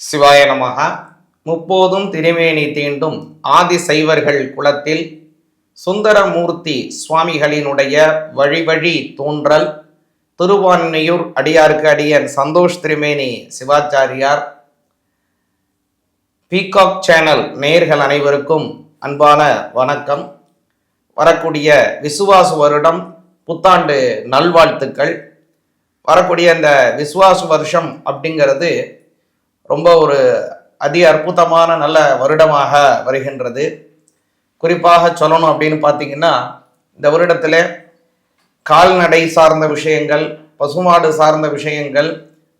சிவாய நமக முப்போதும் திருமேனி தீண்டும் ஆதி சைவர்கள் குலத்தில் சுந்தரமூர்த்தி சுவாமிகளினுடைய வழிவழி தோன்றல் திருவான்மையூர் அடியாருக்கு அடியன் சந்தோஷ் திருமேனி சிவாச்சாரியார் பீகாக் சேனல் நேயர்கள் அனைவருக்கும் அன்பான வணக்கம். வரக்கூடிய விசுவாசு வருடம் புத்தாண்டு நல்வாழ்த்துக்கள். வரக்கூடிய இந்த விசுவாசு வருஷம் அப்படிங்கிறது ரொம்ப ஒரு அதி அற்புதமான நல்ல வருடமாக வருகின்றது. குறிப்பாக சொல்லணும் அப்படின்னு பார்த்தீங்கன்னா இந்த வருடத்தில் கால்நடை சார்ந்த விஷயங்கள் பசுமாடு சார்ந்த விஷயங்கள்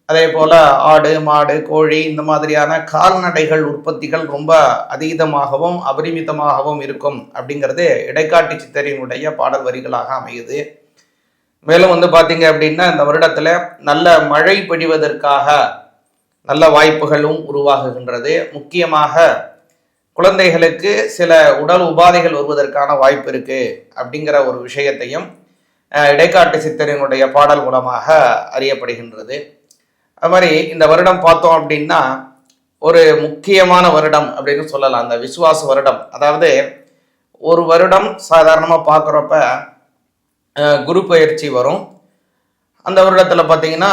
அதே போல் ஆடு மாடு கோழி இந்த மாதிரியான கால்நடைகள் உற்பத்திகள் ரொம்ப அதீதமாகவும் அபரிமிதமாகவும் இருக்கும் அப்படிங்கிறது இடைக்காட்டு சித்தரினுடைய பாடல் வரிகளாக அமையுது. மேலும் வந்து பார்த்தீங்க அப்படின்னா இந்த வருடத்தில் நல்ல மழை பெய்வதற்காக நல்ல வாய்ப்புகளும் உருவாகுகின்றது. முக்கியமாக குழந்தைகளுக்கு சில உடல் உபாதைகள் வருவதற்கான வாய்ப்பு இருக்கு அப்படிங்கிற ஒரு விஷயத்தையும் இடைக்காட்டு சித்தரினுடைய பாடல் மூலமாக அறியப்படுகின்றது. அது மாதிரி இந்த வருடம் பார்த்தோம் அப்படின்னா ஒரு முக்கியமான வருடம் அப்படின்னு சொல்லலாம். அந்த விசுவாச வருடம். அதாவது ஒரு வருடம் சாதாரணமாக பார்க்குறப்ப குரு பயிற்சி வரும். அந்த வருடத்தில் பார்த்தீங்கன்னா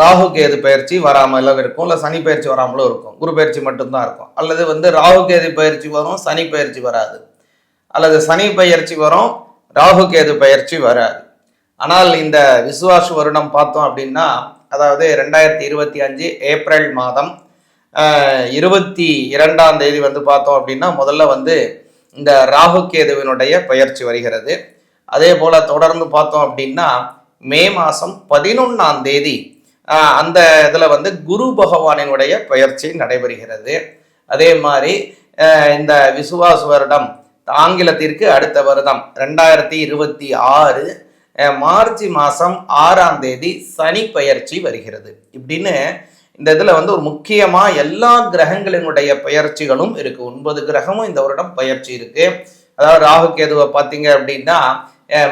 ராகு கேது பயிற்சி வராமலும் இருக்கும். இல்லை சனி பயிற்சி வராமலும் இருக்கும். குரு பயிற்சி மட்டும்தான் இருக்கும். அல்லது வந்து ராகு கேது பயிற்சி வரும் சனி பயிற்சி வராது. அல்லது சனி பயிற்சி வரும் ராகு கேது பயிற்சி வராது. ஆனால் இந்த விசுவாச வருடம் பார்த்தோம் அப்படின்னா அதாவது ரெண்டாயிரத்தி இருபத்தி அஞ்சு ஏப்ரல் மாதம் இருபத்தி இரண்டாம் தேதி வந்து பார்த்தோம் அப்படின்னா முதல்ல வந்து இந்த ராகு கேதுவினுடைய பயிற்சி வருகிறது. அதே போல தொடர்ந்து பார்த்தோம் அப்படின்னா மே மாதம் பதினொன்றாம் தேதி அந்த இதில் வந்து குரு பகவானினுடைய பயிற்சி நடைபெறுகிறது. அதே மாதிரி இந்த விசுவாச வருடம் ஆங்கிலத்திற்கு அடுத்த வருடம் ரெண்டாயிரத்தி இருபத்தி ஆறு மார்ச் மாதம் ஆறாம் தேதி சனி பயிற்சி வருகிறது. இப்படின்னு இந்த இதில் வந்து ஒரு முக்கியமாக எல்லா கிரகங்களினுடைய பயிற்சிகளும் இருக்குது ஒன்பது கிரகமும் இந்த வருடம் பயிற்சி இருக்குது அதாவது ராகு கேதுவை பார்த்தீங்க அப்படின்னா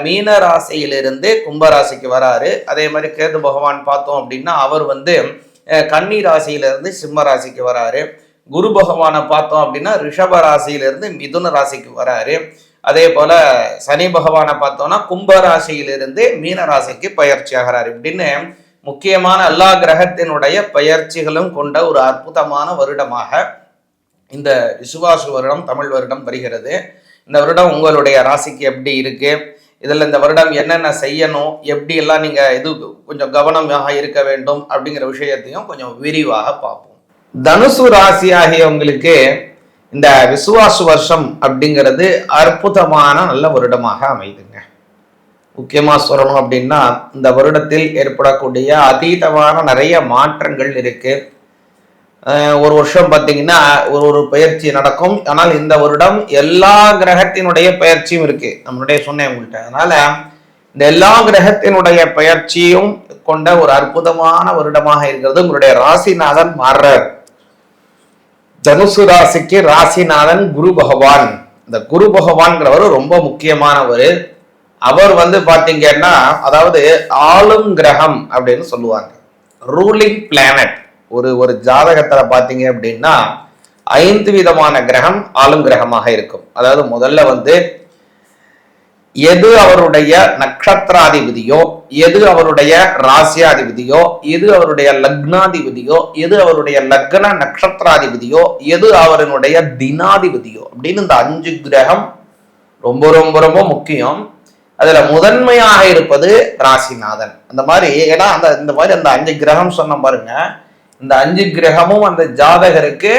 மீன ராசியிலிருந்து கும்பராசிக்கு வராரு. அதே மாதிரி கேது பகவான் பார்த்தோம் அப்படின்னா அவர் வந்து கன்னி ராசியிலிருந்து சிம்ம ராசிக்கு வராரு. குரு பகவானை பார்த்தோம் அப்படின்னா ரிஷப ராசியிலிருந்து மிதுன ராசிக்கு வராரு. அதே போல சனி பகவானை பார்த்தோம்னா கும்ப ராசியிலிருந்து மீன ராசிக்கு பயிற்சி ஆகிறார். இப்படின்னு முக்கியமான எல்லா கிரகத்தினுடைய பயிற்சிகளும் கொண்ட ஒரு அற்புதமான வருடமாக இந்த விசுவாசு வருடம் தமிழ் வருடம் வருகிறது. இந்த வருடம் உங்களுடைய ராசிக்கு எப்படி இருக்குது இதில் இந்த வருடம் என்னென்ன செய்யணும் எப்படியெல்லாம் நீங்கள் இது கொஞ்சம் கவனமாக இருக்க வேண்டும் அப்படிங்கிற விஷயத்தையும் கொஞ்சம் விரிவாக பார்ப்போம். தனுசு ராசி ஆகியவங்களுக்கு இந்த விசுவாசு வருஷம் அப்படிங்கிறது அற்புதமான நல்ல வருடமாக அமைதுங்க. முக்கியமாக சொல்லணும் அப்படின்னா இந்த வருடத்தில் ஏற்படக்கூடிய அதீதமான நிறைய மாற்றங்கள் இருக்குது ஒரு வருஷம் பார்த்தீங்கன்னா ஒரு ஒரு பயிற்சி நடக்கும். ஆனால் இந்த வருடம் எல்லா கிரகத்தினுடைய பயிற்சியும் இருக்கு. நம்மளுடைய சொன்னேன் உங்கள்கிட்ட. அதனால இந்த எல்லா கிரகத்தினுடைய பயிற்சியும் கொண்ட ஒரு அற்புதமான வருடமாக இருக்கிறது. உங்களுடைய ராசிநாதன் மாறுறார். தனுசு ராசிக்கு ராசிநாதன் குரு பகவான். இந்த குரு பகவான்கிறவர் ரொம்ப முக்கியமானவர். அவர் வந்து பார்த்தீங்கன்னா அதாவது ஆளும் கிரகம் அப்படின்னு சொல்லுவாங்க. ரூலிங் பிளானட் ஒரு ஒரு ஜாதகத்துல பாத்தீங்க அப்படின்னா ஐந்து விதமான கிரகம் ஆளும் கிரகமாக இருக்கும். அதாவது முதல்ல வந்து எது அவருடைய நட்சத்திராதிபதியோ எது அவருடைய ராசியாதிபதியோ எது அவருடைய லக்னாதிபதியோ எது அவருடைய லக்ன நட்சத்திராதிபதியோ எது அவருடைய தினாதிபதியோ அப்படின்னு இந்த அஞ்சு கிரகம் ரொம்ப ரொம்ப ரொம்ப முக்கியம். அதுல முதன்மையாக இருப்பது ராசிநாதன். அந்த மாதிரி ஏன்னா அந்த இந்த மாதிரி அந்த அஞ்சு கிரகம் சொன்ன பாருங்க இந்த அஞ்சு கிரகமும் அந்த ஜாதகருக்கு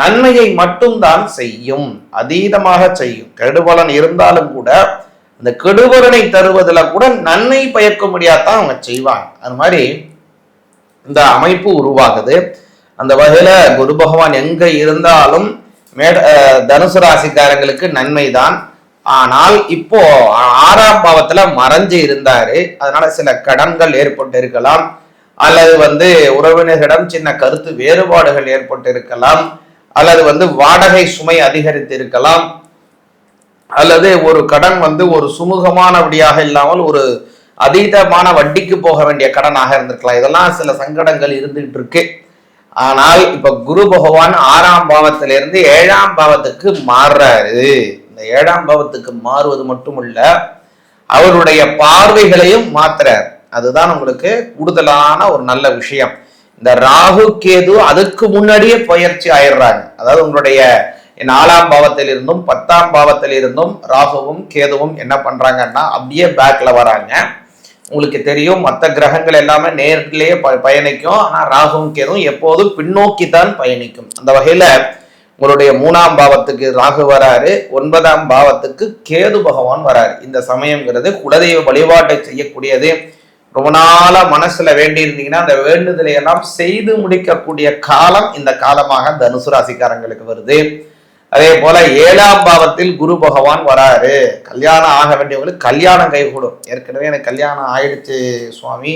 நன்மையை மட்டும்தான் செய்யும் அதீதமாக செய்யும். கெடுபலன் இருந்தாலும் கூட அந்த கெடுபலனை தருவதில் கூட நன்மை பயக்க முடியாதான் அவங்க செய்வாங்க. அது மாதிரி இந்த அமைப்பு உருவாகுது. அந்த வகையில குரு பகவான் எங்க இருந்தாலும் மேட தனுசு ராசிக்காரங்களுக்கு நன்மைதான். ஆனால் இப்போ ஆறாம் பாவத்துல மறைஞ்சு இருந்தாரு. அதனால சில கடன்கள் ஏற்பட்டு இருக்கலாம் அல்லது வந்து உறவினர்களிடம் சின்ன கருத்து வேறுபாடுகள் ஏற்பட்டு இருக்கலாம் அல்லது வந்து வாடகை சுமை அதிகரித்து இருக்கலாம் அல்லது ஒரு கடன் வந்து ஒரு சுமூகமானபடியாக இல்லாமல் ஒரு அதீதமான வட்டிக்கு போக வேண்டிய கடனாக இருந்திருக்கலாம். இதெல்லாம் சில சங்கடங்கள் இருந்துகிட்டு இருக்கு ஆனால் இப்ப குரு பகவான் ஆறாம் பாவத்திலிருந்து ஏழாம் பாவத்துக்கு மாறுறாரு. இந்த ஏழாம் பாவத்துக்கு மாறுவது மட்டுமல்ல அவருடைய பார்வைகளையும் மாத்துறார். அதுதான் உங்களுக்கு கூடுதலான ஒரு நல்ல விஷயம். இந்த ராகு கேது அதுக்கு முன்னாடியே பயிற்சி ஆயிடுறாங்க. அதாவது உங்களுடைய நாலாம் பாவத்தில் இருந்தும் பத்தாம் பாவத்தில் இருந்தும் ராகுவும் கேதுவும் என்ன பண்றாங்கன்னா அப்படியே பேக்ல வராங்க. உங்களுக்கு தெரியும் மற்ற கிரகங்கள் எல்லாமே நேரிலேயே ப பயணிக்கும். ஆனால் ராகுவும் கேதும் எப்போதும் பின்னோக்கி தான் பயணிக்கும். அந்த வகையில உங்களுடைய மூணாம் பாவத்துக்கு ராகு வராரு. ஒன்பதாம் பாவத்துக்கு கேது பகவான் வராரு. இந்த சமயங்கிறது குலதெய்வ வழிபாட்டை செய்யக்கூடியது. ரொம்ப நாளா மனசுல வேண்டி இருந்தீங்கன்னா அந்த வேண்டுதலை எல்லாம் செய்து முடிக்கக்கூடிய காலம் இந்த காலமாக தனுசு ராசிக்காரங்களுக்கு வருது. அதே போல ஏழாம் பாவத்தில் குரு பகவான் வராரு. கல்யாணம் ஆக வேண்டியவங்களுக்கு கல்யாணம் கைகூடும். ஏற்கனவே எனக்கு கல்யாணம் ஆயிடுச்சு சுவாமி.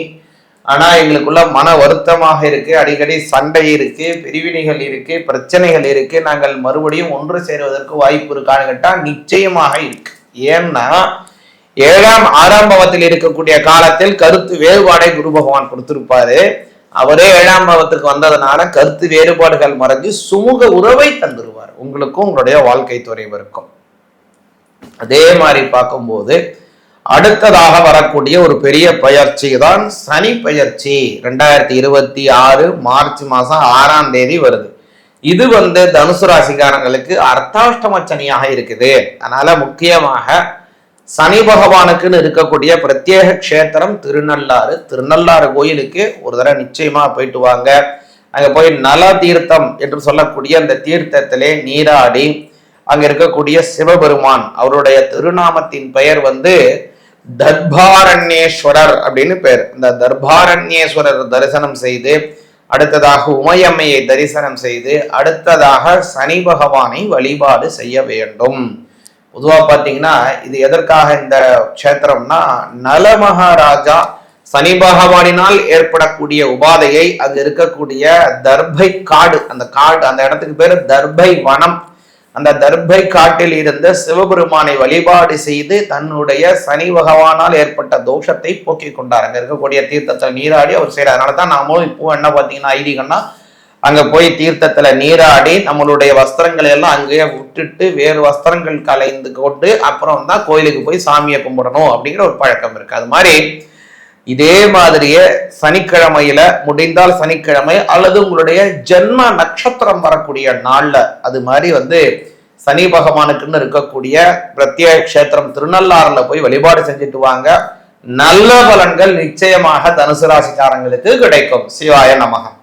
ஆனா எங்களுக்குள்ள மன வருத்தமாக இருக்கு. அடிக்கடி சண்டை இருக்கு பிரிவினைகள் இருக்கு பிரச்சனைகள் இருக்கு. நாங்கள் மறுபடியும் ஒன்று சேருவதற்கு வாய்ப்பு இருக்கான்னு கேட்டா நிச்சயமாக இருக்கு. ஏன்னா ஏழாம் ஆறாம் பாவத்தில் இருக்கக்கூடிய காலத்தில் கருத்து வேறுபாடை குரு பகவான் கொடுத்திருப்பாரு. அவரே ஏழாம் பாவத்துக்கு வந்ததுனால கருத்து வேறுபாடுகள் மறைஞ்சு சுமூக உறவை தந்துருவார். உங்களுக்கும் உங்களுடைய வாழ்க்கை துறைவருக்கும் அதே மாதிரி பார்க்கும்போது அடுத்ததாக வரக்கூடிய ஒரு பெரிய பயிற்சி தான் சனி பயிற்சி. ரெண்டாயிரத்தி இருபத்தி ஆறு மார்ச் மாசம் ஆறாம் தேதி வருது. இது வந்து தனுசு ராசிக்காரங்களுக்கு அர்த்தாஷ்டம சனியாக இருக்குது. அதனால முக்கியமாக சனி பகவானுக்குன்னு இருக்கக்கூடிய பிரத்யேக க்ஷேத்திரம் திருநள்ளாறு. திருநள்ளாறு கோயிலுக்கு ஒரு தடவை நிச்சயமா போயிட்டு வாங்க. அங்க போய் நல தீர்த்தம் என்று சொல்லக்கூடிய அந்த தீர்த்தத்திலே நீராடி அங்க இருக்கக்கூடிய சிவபெருமான் அவருடைய திருநாமத்தின் பெயர் வந்து தர்பாரண்யேஸ்வரர் அப்படின்னு பேர். இந்த தர்பாரண்யேஸ்வரர் தரிசனம் செய்து அடுத்ததாக உமையம்மையை தரிசனம் செய்து அடுத்ததாக சனி பகவானை வழிபாடு செய்ய வேண்டும். பொதுவாக பார்த்தீங்கன்னா இது எதற்காக இந்த க்ஷேத்திரம்னா நலமகாராஜா சனி பகவானினால் ஏற்படக்கூடிய உபாதையை அங்கு இருக்கக்கூடிய தர்பை காடு அந்த காடு அந்த இடத்துக்கு பேர் தர்பை வனம். அந்த தர்பை காட்டில் இருந்த சிவபெருமானை வழிபாடு செய்து தன்னுடைய சனி பகவானால் ஏற்பட்ட தோஷத்தை போக்கிக் கொண்டார். அங்க இருக்கக்கூடிய தீர்த்தத்தை நீராடி அவர் செய்யறார் அதனால தான் இப்போ என்ன பார்த்தீங்கன்னா ஐதீகம்னா அங்க போய் தீர்த்தத்துல நீராடி நம்மளுடைய வஸ்திரங்களை எல்லாம் அங்கேயே விட்டுட்டு வேறு வஸ்திரங்கள் கலைந்து கொண்டு அப்புறம் தான் கோயிலுக்கு போய் சாமியை கும்பிடணும் அப்படிங்கிற ஒரு பழக்கம் இருக்கு. அது மாதிரி இதே மாதிரியே சனிக்கிழமையில முடிந்தால் சனிக்கிழமை அல்லது உங்களுடைய ஜென்ம நட்சத்திரம் வரக்கூடிய நாள்ல அது மாதிரி வந்து சனி பகவானுக்குன்னு இருக்கக்கூடிய பிரத்யேக கஷேத்திரம் திருநள்ளாறுல போய் வழிபாடு செஞ்சுட்டு வாங்க. நல்ல பலன்கள் நிச்சயமாக தனுசு ராசிக்காரங்களுக்கு கிடைக்கும். சிவாய நமகம்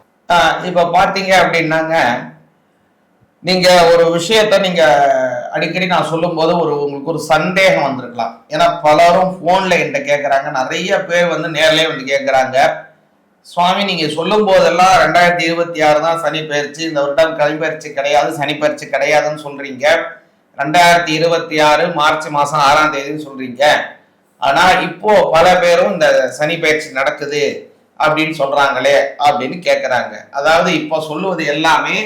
இப்ப பாத்தீங்க அப்படின்னாங்க நீங்க ஒரு விஷயத்த நீங்க அடிக்கடி நான் சொல்லும்போது ஒரு உங்களுக்கு ஒரு சந்தேகம் வந்திருக்கலாம். ஏன்னா பலரும் போன்ல என்கிட்ட கேட்கறாங்க நிறைய பேர் வந்து நேர்லேயே வந்து கேட்கறாங்க சுவாமி நீங்க சொல்லும் போதெல்லாம் ரெண்டாயிரத்தி இருபத்தி ஆறு தான் சனி பயிற்சி. இந்த வருடம் கலைப்பயிற்சி கிடையாது சனி பயிற்சி கிடையாதுன்னு சொல்றீங்க. ரெண்டாயிரத்தி இருபத்தி ஆறு மார்ச் மாசம் ஆறாம் தேதின்னு சொல்றீங்க. ஆனா இப்போ பல பேரும் இந்த சனி பயிற்சி நடக்குது. அப்படின்னு சொல்றாங்களே அப்படின்னு கேட்குறாங்க அதாவது இப்போ சொல்லுவது எல்லாமே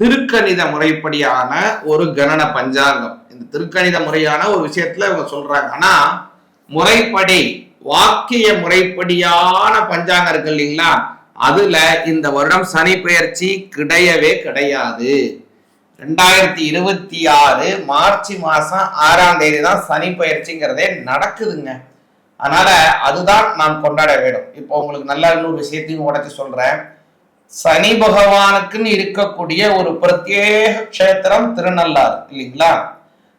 திருக்கணித முறைப்படியான ஒரு கணன பஞ்சாங்கம். இந்த திருக்கணித முறையான ஒரு விஷயத்துல இவங்க சொல்றாங்க. ஆனா முறைப்படி வாக்கிய முறைப்படியான பஞ்சாங்கம் இருக்கு இல்லைங்களா? அதுல இந்த வருடம் சனி பெயர்ச்சி கிடையவே கிடையாது. ரெண்டாயிரத்தி இருபத்தி ஆறு மார்ச் மாசம் ஆறாம் தேதி தான் சனி பயிற்சிங்கிறதே நடக்குதுங்க. அதனால அதுதான் நாம் கொண்டாட வேண்டும். இப்போ உங்களுக்கு நல்ல இன்னொரு விஷயத்தையும் உடச்சி சொல்றேன். சனி பகவானுக்குன்னு இருக்கக்கூடிய ஒரு பிரத்யேக கஷேத்திரம் திருநள்ளாறு இல்லைங்களா?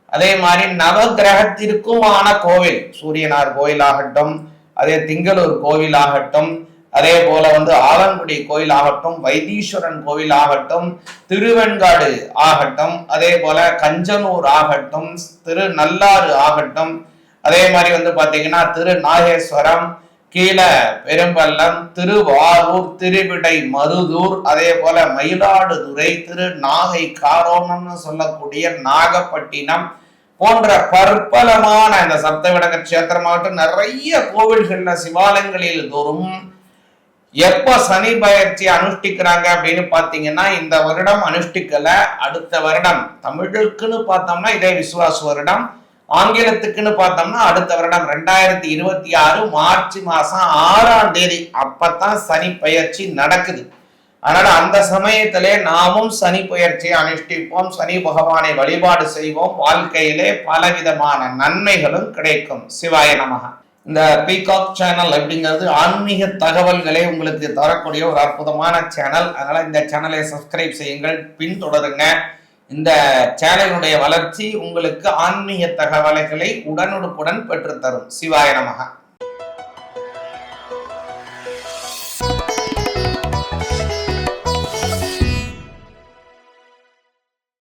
அதே மாதிரி நவகிரகத்திற்குமான கோவில் சூரியனார் கோயில் ஆகட்டும் அதே திங்களூர் கோவிலாகட்டும் அதே போல வந்து ஆலங்குடி கோயில் ஆகட்டும் வைத்தீஸ்வரன் கோவில் ஆகட்டும் திருவெண்காடு ஆகட்டும் அதே போல கஞ்சனூர் ஆகட்டும் திருநள்ளாறு ஆகட்டும் அதே மாதிரி வந்து பாத்தீங்கன்னா திரு நாகேஸ்வரம் கீழே பெரும்பள்ளம் திருவாரூர் திருவிடை மருதூர் அதே போல மயிலாடுதுறை திரு நாகை காரோணம்னு சொல்லக்கூடிய நாகப்பட்டினம் போன்ற பற்பலமான இந்த சப்தவிடக கஷேத்திரமாகட்டும் நிறைய கோவில்கள்ல சிவாலயங்களில் தோறும் எப்ப சனி பயிற்சி அனுஷ்டிக்கிறாங்க அப்படின்னு பாத்தீங்கன்னா இந்த வருடம் அனுஷ்டிக்கல அடுத்த வருடம் தமிழுக்குன்னு பார்த்தோம்னா இதே விசுவாச வருடம். ஆங்கிலத்துக்குன்னு பார்த்தோம்னா அடுத்த வருடம் ரெண்டாயிரத்தி இருபத்தி ஆறு மார்ச் மாசம் ஆறாம் தேதி. அப்பத்தான் சனி பயிற்சி நடக்குது. அதனால அந்த சமயத்திலே நாமும் சனி பயிற்சியை அனுஷ்டிப்போம் சனி பகவானை வழிபாடு செய்வோம். வாழ்க்கையிலே பலவிதமான நன்மைகளும் கிடைக்கும். சிவாய நமக. இந்த பீகாக் சேனல் அப்படிங்கிறது ஆன்மீக தகவல்களை உங்களுக்கு தரக்கூடிய ஒரு அற்புதமான சேனல் அதனால இந்த சேனலை சப்ஸ்கிரைப் செய்யுங்கள். பின்தொடருங்க. இந்த சேனலுடைய வளர்ச்சி உங்களுக்கு ஆன்மீக தகவல்களை உடனுக்குடன் பெற்றுத்தரும். சிவாய நமகா.